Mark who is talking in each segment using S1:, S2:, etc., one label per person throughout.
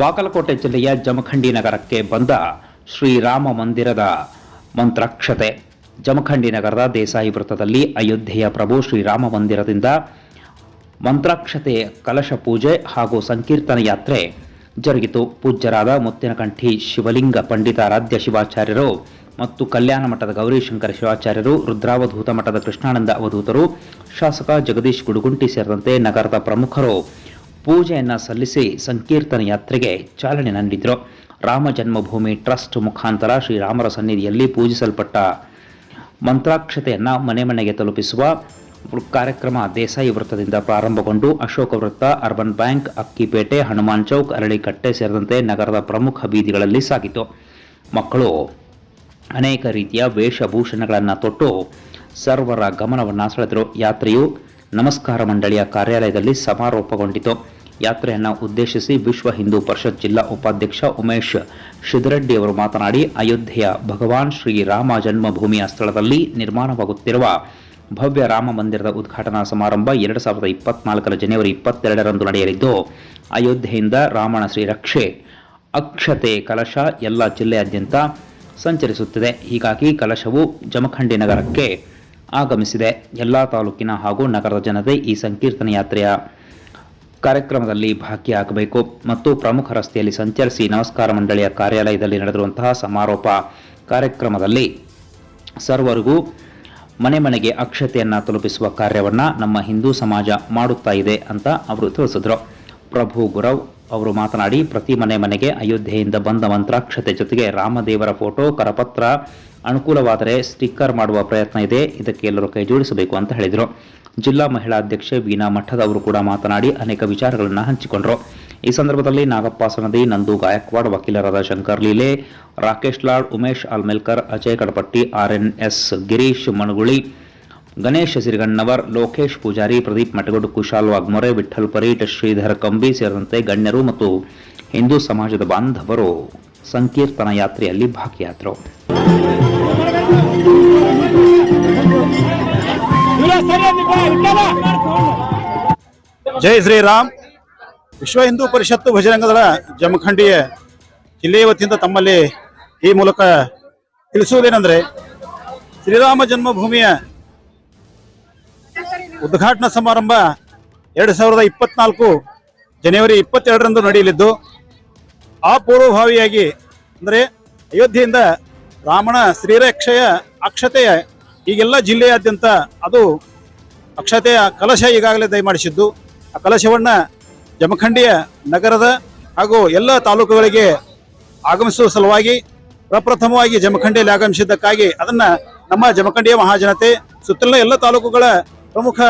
S1: ಬಾಗಲಕೋಟೆ ಜಿಲ್ಲೆಯ ಜಮಖಂಡಿ ನಗರಕ್ಕೆ ಬಂದ ಶ್ರೀರಾಮ ಮಂದಿರದ ಮಂತ್ರಾಕ್ಷತೆ. ಜಮಖಂಡಿ ನಗರದ ದೇಸಾಯಿ ವೃತ್ತದಲ್ಲಿ ಅಯೋಧ್ಯೆಯ ಪ್ರಭು ಶ್ರೀರಾಮ ಮಂದಿರದಿಂದ ಮಂತ್ರಾಕ್ಷತೆ, ಕಲಶ ಪೂಜೆ ಹಾಗೂ ಸಂಕೀರ್ತನ ಯಾತ್ರೆ ಜರುಗಿತು. ಪೂಜ್ಯರಾದ ಮುತ್ತಿನಕಂಠಿ ಶಿವಲಿಂಗ ಪಂಡಿತಾರಾಧ್ಯ ಶಿವಾಚಾರ್ಯರು ಮತ್ತು ಕಲ್ಯಾಣ ಮಠದ ಗೌರಿಶಂಕರ ಶಿವಾಚಾರ್ಯರು, ರುದ್ರಾವಧೂತ ಮಠದ ಕೃಷ್ಣಾನಂದ ಅವಧೂತರು, ಶಾಸಕ ಜಗದೀಶ್ ಗುಡುಗುಂಟಿ ಸೇರಿದಂತೆ ನಗರದ ಪ್ರಮುಖರು ಪೂಜೆಯನ್ನ ಸಲ್ಲಿಸಿ ಸಂಕೀರ್ತನ ಯಾತ್ರೆಗೆ ಚಾಲನೆ ನೀಡಿದರು. ರಾಮ ಜನ್ಮಭೂಮಿ ಟ್ರಸ್ಟ್ ಮುಖಾಂತರ ಶ್ರೀರಾಮರ ಸನ್ನಿಧಿಯಲ್ಲಿ ಪೂಜಿಸಲ್ಪಟ್ಟ ಮಂತ್ರಾಕ್ಷತೆಯನ್ನು ಮನೆ ಮನೆಗೆ ತಲುಪಿಸುವ ಕಾರ್ಯಕ್ರಮ ದೇಸಾಯಿ ವೃತ್ತದಿಂದ ಪ್ರಾರಂಭಗೊಂಡು ಅಶೋಕ ವೃತ್ತ, ಅರ್ಬನ್ ಬ್ಯಾಂಕ್, ಅಕ್ಕಿಪೇಟೆ, ಹನುಮಾನ್ ಚೌಕ್, ಅರಳಿಕಟ್ಟೆ ಸೇರಿದಂತೆ ನಗರದ ಪ್ರಮುಖ ಬೀದಿಗಳಲ್ಲಿ ಸಾಗಿತು. ಮಕ್ಕಳು ಅನೇಕ ರೀತಿಯ ವೇಷಭೂಷಣಗಳನ್ನು ತೊಟ್ಟು ಸರ್ವರ ಗಮನವನ್ನು ಸೆಳೆದರು. ಯಾತ್ರೆಯು ನಮಸ್ಕಾರ ಮಂಡಳಿಯ ಕಾರ್ಯಾಲಯದಲ್ಲಿ ಸಮಾರೋಪಗೊಂಡಿತು. ಯಾತ್ರೆಯನ್ನು ಉದ್ದೇಶಿಸಿ ವಿಶ್ವ ಹಿಂದೂ ಪರಿಷತ್ ಜಿಲ್ಲಾ ಉಪಾಧ್ಯಕ್ಷ ಉಮೇಶ್ ಶಿದರೆಡ್ಡಿ ಅವರು ಮಾತನಾಡಿ, ಅಯೋಧ್ಯೆಯ ಭಗವಾನ್ ಶ್ರೀ ರಾಮ ಜನ್ಮಭೂಮಿಯ ಸ್ಥಳದಲ್ಲಿ ನಿರ್ಮಾಣವಾಗುತ್ತಿರುವ ಭವ್ಯ ರಾಮ ಮಂದಿರದ ಉದ್ಘಾಟನಾ ಸಮಾರಂಭ ಎರಡು ಸಾವಿರದ ಇಪ್ಪತ್ನಾಲ್ಕರ ಜನವರಿ ಇಪ್ಪತ್ತೆರಡರಂದು ನಡೆಯಲಿದ್ದು, ಅಯೋಧ್ಯೆಯಿಂದ ರಾಮನ ಶ್ರೀರಕ್ಷೆ ಅಕ್ಷತೆ ಕಲಶ ಎಲ್ಲ ಜಿಲ್ಲೆಯಾದ್ಯಂತ ಸಂಚರಿಸುತ್ತಿದೆ. ಹೀಗಾಗಿ ಕಲಶವು ಜಮಖಂಡಿ ನಗರಕ್ಕೆ ಆಗಮಿಸಿದೆ. ಎಲ್ಲ ತಾಲೂಕಿನ ಹಾಗೂ ನಗರದ ಜನತೆ ಈ ಸಂಕೀರ್ತನ ಯಾತ್ರೆಯ ಕಾರ್ಯಕ್ರಮದಲ್ಲಿ ಭಾಗಿಯಾಗಬೇಕು ಮತ್ತು ಪ್ರಮುಖ ರಸ್ತೆಯಲ್ಲಿ ಸಂಚರಿಸಿ ನಮಸ್ಕಾರ ಮಂಡಳಿಯ ಕಾರ್ಯಾಲಯದಲ್ಲಿ ನಡೆದಿರುವಂತಹ ಸಮಾರೋಪ ಕಾರ್ಯಕ್ರಮದಲ್ಲಿ ಸರ್ವರಿಗೂ ಮನೆ ಮನೆಗೆ ಅಕ್ಷತೆಯನ್ನು ತಲುಪಿಸುವ ಕಾರ್ಯವನ್ನು ನಮ್ಮ ಹಿಂದೂ ಸಮಾಜ ಮಾಡುತ್ತಾ ಇದೆ ಅಂತ ಅವರು ತಿಳಿಸಿದರು. ಪ್ರಭು ಗುರವ್ ಅವರು ಮಾತನಾಡಿ, ಪ್ರತಿ ಮನೆ ಮನೆಗೆ ಅಯೋಧ್ಯೆಯಿಂದ ಬಂದ ಮಂತ್ರಾಕ್ಷತೆ ಜೊತೆಗೆ ರಾಮದೇವರ ಫೋಟೋ, ಕರಪತ್ರ ಅನುಕೂಲವಾದರೆ ಸ್ಟಿಕ್ಕರ್ ಮಾಡುವ ಪ್ರಯತ್ನ ಇದೆ, ಇದಕ್ಕೆ ಎಲ್ಲರೂ ಕೈಜೋಡಿಸಬೇಕು ಅಂತ ಹೇಳಿದರು. ಜಿಲ್ಲಾ ಮಹಿಳಾ ಅಧ್ಯಕ್ಷೆ ವೀಣಾ ಮಠದ್ ಅವರು ಕೂಡ ಮಾತನಾಡಿ ಅನೇಕ ವಿಚಾರಗಳನ್ನು ಹಂಚಿಕೊಂಡರು. ಈ ಸಂದರ್ಭದಲ್ಲಿ ನಾಗಪ್ಪ ಸನದಿ, ನಂದು ಗಾಯಕ್ವಾಡ್ ವಕೀಲರಾದ ಶಂಕರ್ ಲೀಲೆ, ರಾಕೇಶ್ ಲಾಡ್, ಉಮೇಶ್ ಆಲ್ಮೇಲ್ಕರ್, ಅಜಯ್ ಕಡಪಟ್ಟಿ, ಆರ್ಎನ್ಎಸ್ ಗಿರೀಶ್ ಮಣಗುಳಿ, ಗಣೇಶ್ ಸಿರಿಗಣ್ಣವರ್, ಲೋಕೇಶ್ ಪೂಜಾರಿ, ಪ್ರದೀಪ್ ಮಟಗೋಡು ಕುಶಾಲ್ ವಾಗ್ಮೊರೆ ವಿಠಲ್ ಪರೀಟ್, ಶ್ರೀಧರ್ ಕಂಬಿ ಸೇರಿದಂತೆ ಗಣ್ಯರು ಮತ್ತು ಹಿಂದೂ ಸಮಾಜದ ಬಾಂಧವರು ಸಂಕೀರ್ತನ ಯಾತ್ರೆಯಲ್ಲಿ ಭಾಗಿಯಾದರು.
S2: ಜೈ ಶ್ರೀರಾಮ್. ವಿಶ್ವ ಹಿಂದೂ ಪರಿಷತ್ತು ಭಜರಂಗದಳ ಜಮಖಂಡಿಯ ಜಿಲ್ಲೆಯ ವತಿಯಿಂದ ತಮ್ಮಲ್ಲಿ ಈ ಮೂಲಕ ತಿಳಿಸುವುದೇನೆಂದರೆ ಶ್ರೀರಾಮ ಜನ್ಮಭೂಮಿಯ ಉದ್ಘಾಟನಾ ಸಮಾರಂಭ ಎರಡು ಸಾವಿರದ ಇಪ್ಪತ್ನಾಲ್ಕು ಜನವರಿ ಇಪ್ಪತ್ತೆರಡರಂದು ನಡೆಯಲಿದ್ದು, ಆ ಪೂರ್ವಭಾವಿಯಾಗಿ ಅಂದರೆ ಅಯೋಧ್ಯೆಯಿಂದ ರಾಮನ ಶ್ರೀರಕ್ಷೆಯ ಅಕ್ಷತೆಯ ಈಗೆಲ್ಲ ಜಿಲ್ಲೆಯಾದ್ಯಂತ ಅದು ಅಕ್ಷತೆಯ ಕಲಶ ಈಗಾಗಲೇ ದಯಮಾಡಿಸಿದ್ದು ಆ ಕಲಶವನ್ನ ಜಮಖಂಡಿಯ ನಗರದ ಹಾಗೂ ಎಲ್ಲ ತಾಲೂಕುಗಳಿಗೆ ಆಗಮಿಸುವ ಸಲುವಾಗಿ, ಪ್ರಪ್ರಥಮವಾಗಿ ಜಮಖಂಡಿಯಲ್ಲಿ ಆಗಮಿಸಿದ್ದಕ್ಕಾಗಿ ಅದನ್ನ ನಮ್ಮ ಜಮಖಂಡಿಯ ಮಹಾಜನತೆ, ಸುತ್ತಲಿನ ಎಲ್ಲ ತಾಲೂಕುಗಳ ಪ್ರಮುಖ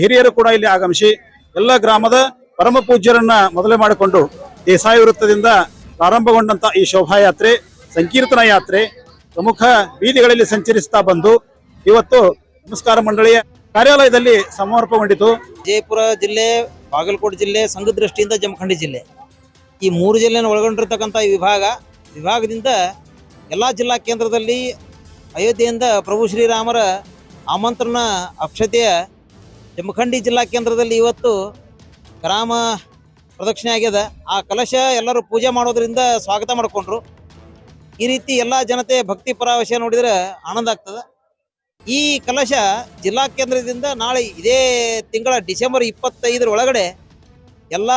S2: ಹಿರಿಯರು ಕೂಡ ಇಲ್ಲಿ ಆಗಮಿಸಿ, ಎಲ್ಲ ಗ್ರಾಮದ ಪರಮ ಪೂಜ್ಯರನ್ನ ಮೊದಲೇ ಮಾಡಿಕೊಂಡು ದೇಸಾಯಿ ವೃತ್ತದಿಂದ ಪ್ರಾರಂಭಗೊಂಡಂತ ಈ ಶೋಭಾಯಾತ್ರೆ, ಸಂಕೀರ್ತನ ಯಾತ್ರೆ ಪ್ರಮುಖ ಬೀದಿಗಳಲ್ಲಿ ಸಂಚರಿಸ್ತಾ ಬಂದು, ಇವತ್ತು ನಮಸ್ಕಾರ ಮಂಡಳಿಯ ಕಾರ್ಯಾಲಯದಲ್ಲಿ ಸಮರ್ಪಗೊಂಡಿತು.
S3: ವಿಜಯಪುರ ಜಿಲ್ಲೆ, ಬಾಗಲಕೋಟೆ ಜಿಲ್ಲೆ ಸಂಘ ದೃಷ್ಟಿಯಿಂದ ಜಮಖಂಡಿ ಜಿಲ್ಲೆ. ಈ ಮೂರು ಜಿಲ್ಲೆಯನ್ನು ಒಳಗೊಂಡಿರ್ತಕ್ಕಂಥ ಈ ವಿಭಾಗ, ವಿಭಾಗದಿಂದ ಎಲ್ಲ ಜಿಲ್ಲಾ ಕೇಂದ್ರದಲ್ಲಿ ಅಯೋಧ್ಯೆಯಿಂದ ಪ್ರಭು ಶ್ರೀರಾಮರ ಆಮಂತ್ರಣ, ಅಕ್ಷತೆಯ ಜಮಖಂಡಿ ಜಿಲ್ಲಾ ಕೇಂದ್ರದಲ್ಲಿ ಇವತ್ತು ಗ್ರಾಮ ಪ್ರದಕ್ಷಿಣೆ ಆಗ್ಯದ ಆ ಕಲಶ ಎಲ್ಲರೂ ಪೂಜೆ ಮಾಡೋದ್ರಿಂದ ಸ್ವಾಗತ ಮಾಡಿಕೊಂಡ್ರು. ಈ ರೀತಿ ಎಲ್ಲ ಜನತೆ ಭಕ್ತಿ ಪರವಶ ನೋಡಿದ್ರೆ ಆನಂದ ಆಗ್ತದೆ. ಈ ಕಲಶ ಜಿಲ್ಲಾ ಕೇಂದ್ರದಿಂದ ನಾಳೆ ಇದೇ ತಿಂಗಳ ಡಿಸೆಂಬರ್ ಇಪ್ಪತ್ತೈದರ ಒಳಗಡೆ ಎಲ್ಲ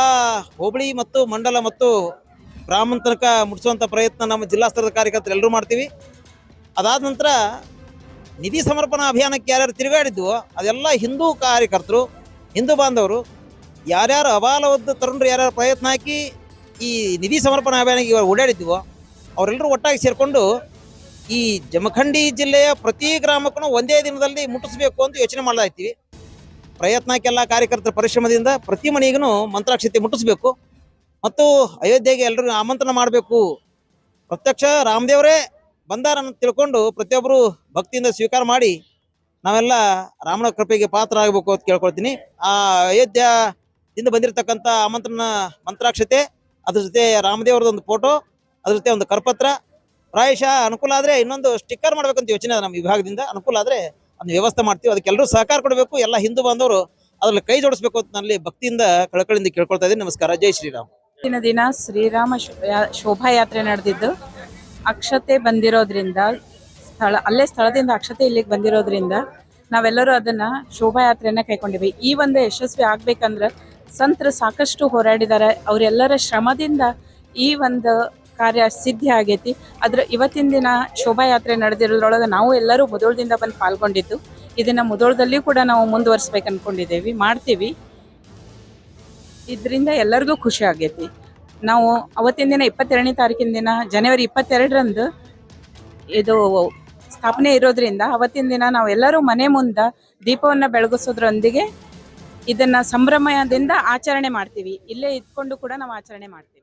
S3: ಹೋಬಳಿ ಮತ್ತು ಮಂಡಲ ಮತ್ತು ಗ್ರಾಮಂತರಕ ತನಕ ಪ್ರಯತ್ನ ನಮ್ಮ ಜಿಲ್ಲಾ ಸ್ತರದ ಕಾರ್ಯಕರ್ತರು ಎಲ್ಲರೂ ಮಾಡ್ತೀವಿ. ಅದಾದ ನಂತರ ನಿಧಿ ಸಮರ್ಪಣಾ ಅಭಿಯಾನಕ್ಕೆ ಯಾರ್ಯಾರು ತಿರುಗಾಡಿದ್ವೋ ಅದೆಲ್ಲ ಹಿಂದೂ ಕಾರ್ಯಕರ್ತರು, ಹಿಂದೂ ಬಾಂಧವರು, ಯಾರ್ಯಾರು ಅಬಾಲವದ್ದ ತರುಣರು ಯಾರ್ಯಾರು ಪ್ರಯತ್ನ ಹಾಕಿ ಈ ನಿಧಿ ಸಮರ್ಪಣಾ ಅಭಿಯಾನಕ್ಕೆ ಓಡಾಡಿದ್ವೋ ಅವರೆಲ್ಲರೂ ಒಟ್ಟಾಗಿ ಸೇರಿಕೊಂಡು ಈ ಜಮಖಂಡಿ ಜಿಲ್ಲೆಯ ಪ್ರತಿ ಗ್ರಾಮಕ್ಕೂ ಒಂದೇ ದಿನದಲ್ಲಿ ಮುಟ್ಟಿಸಬೇಕು ಅಂತ ಯೋಚನೆ ಮಾಡ್ತಾ ಇದ್ದೀವಿ. ಪ್ರಯತ್ನಕ್ಕೆಲ್ಲ ಕಾರ್ಯಕರ್ತರ ಪರಿಶ್ರಮದಿಂದ ಪ್ರತಿ ಮನೆಗೂ ಮಂತ್ರಾಕ್ಷತೆ ಮುಟ್ಟಿಸಬೇಕು. ಮತ್ತು ಅಯೋಧ್ಯೆಗೆ ಎಲ್ಲರಿಗೂ ಆಮಂತ್ರಣ ಮಾಡಬೇಕು. ಪ್ರತ್ಯಕ್ಷ ರಾಮದೇವರೇ ಬಂದಾರ ತಿಳ್ಕೊಂಡು ಪ್ರತಿಯೊಬ್ಬರು ಭಕ್ತಿಯಿಂದ ಸ್ವೀಕಾರ ಮಾಡಿ ನಾವೆಲ್ಲ ರಾಮನ ಕೃಪೆಗೆ ಪಾತ್ರ ಆಗಬೇಕು ಅಂತ ಕೇಳ್ಕೊಳ್ತೀನಿ. ಆ ಅಯೋಧ್ಯದಿಂದ ಬಂದಿರತಕ್ಕಂಥ ಆಮಂತ್ರಣ ಮಂತ್ರಾಕ್ಷತೆ, ಅದ್ರ ಜೊತೆ ರಾಮದೇವರದೊಂದು ಫೋಟೋ ಅದ್ರ ಜೊತೆ ಒಂದು ಕರಪತ್ರ ಪ್ರಾಯಶಃ ಅನುಕೂಲ ಆದರೆ ಇನ್ನೊಂದು ಸ್ಟಿಕ್ಕರ್ ಮಾಡ್ಬೇಕಂತ ಯೋಚನೆ ನಮ್ಮ ವಿಭಾಗದಿಂದ. ಅನುಕೂಲ ಆದರೆ ಅದನ್ನ ವ್ಯವಸ್ಥೆ ಮಾಡ್ತೀವಿ. ಅದಕ್ಕೆ ಎಲ್ಲರೂ ಸಹಕಾರ ಕೊಡಬೇಕು. ಎಲ್ಲ ಹಿಂದೂ ಬಾಂಧವರು ಅದ್ರಲ್ಲಿ ಕೈ ಜೋಡಿಸ್ಬೇಕು ಅಂತ ನಲ್ಲಿ ಭಕ್ತಿಯಿಂದ, ಕಳಕಳಿಯಿಂದ ಕೇಳ್ಕೊಳ್ತಾ ಇದ್ದೀನಿ. ನಮಸ್ಕಾರ. ಜೈ ಶ್ರೀರಾಮ್.
S4: ಇವತ್ತಿನ ದಿನ ಶ್ರೀರಾಮ ಶೋಭಾಯಾತ್ರೆ ನಡೆದಿದ್ದು. ಅಕ್ಷತೆ ಬಂದಿರೋದ್ರಿಂದ ಸ್ಥಳ, ಅಲ್ಲೇ ಸ್ಥಳದಿಂದ ಅಕ್ಷತೆ ಇಲ್ಲಿಗೆ ಬಂದಿರೋದ್ರಿಂದ ನಾವೆಲ್ಲರೂ ಅದನ್ನ ಶೋಭಾಯಾತ್ರೆಯನ್ನ ಕೈಕೊಂಡಿವಿ ಈ ಒಂದು ಯಶಸ್ವಿ ಆಗ್ಬೇಕಂದ್ರೆ ಸಂತರು ಸಾಕಷ್ಟು ಹೋರಾಡಿದ್ದಾರೆ ಅವರೆಲ್ಲರ ಶ್ರಮದಿಂದ ಈ ಒಂದು ಕಾರ್ಯ ಸಿದ್ಧಿ ಆಗೈತಿ. ಅದ್ರ ಇವತ್ತಿನ ದಿನ ಶೋಭಾಯಾತ್ರೆ ನಡೆದಿರೋದ್ರೊಳಗೆ ನಾವು ಎಲ್ಲರೂ ಮುದೋಳದಿಂದ ಬಂದು ಪಾಲ್ಗೊಂಡಿದ್ದು. ಇದನ್ನ ಮುದೋಳದಲ್ಲಿ ಕೂಡ ನಾವು ಮುಂದುವರಿಸ್ಬೇಕು ಅನ್ಕೊಂಡಿದ್ದೇವೆ ಮಾಡ್ತೀವಿ. ಇದರಿಂದ ಎಲ್ಲರಿಗೂ ಖುಷಿ ಆಗೈತಿ. ನಾವು ಅವತ್ತಿನ ದಿನ ಇಪ್ಪತ್ತೆರಡನೇ ತಾರೀಕಿನ ದಿನ ಜನವರಿ ಇಪ್ಪತ್ತೆರಡರಂದು ಇದು ಸ್ಥಾಪನೆ ಇರೋದ್ರಿಂದ ಅವತ್ತಿನ ದಿನ ನಾವು ಎಲ್ಲರೂ ಮನೆ ಮುಂದೆ ದೀಪವನ್ನ ಬೆಳಗಿಸೋದ್ರೊಂದಿಗೆ ಇದನ್ನ ಸಂಭ್ರಮದಿಂದ ಆಚರಣೆ ಮಾಡ್ತೀವಿ. ಇಲ್ಲೇ ಇದ್ಕೊಂಡು ಕೂಡ ನಾವು ಆಚರಣೆ ಮಾಡ್ತೀವಿ.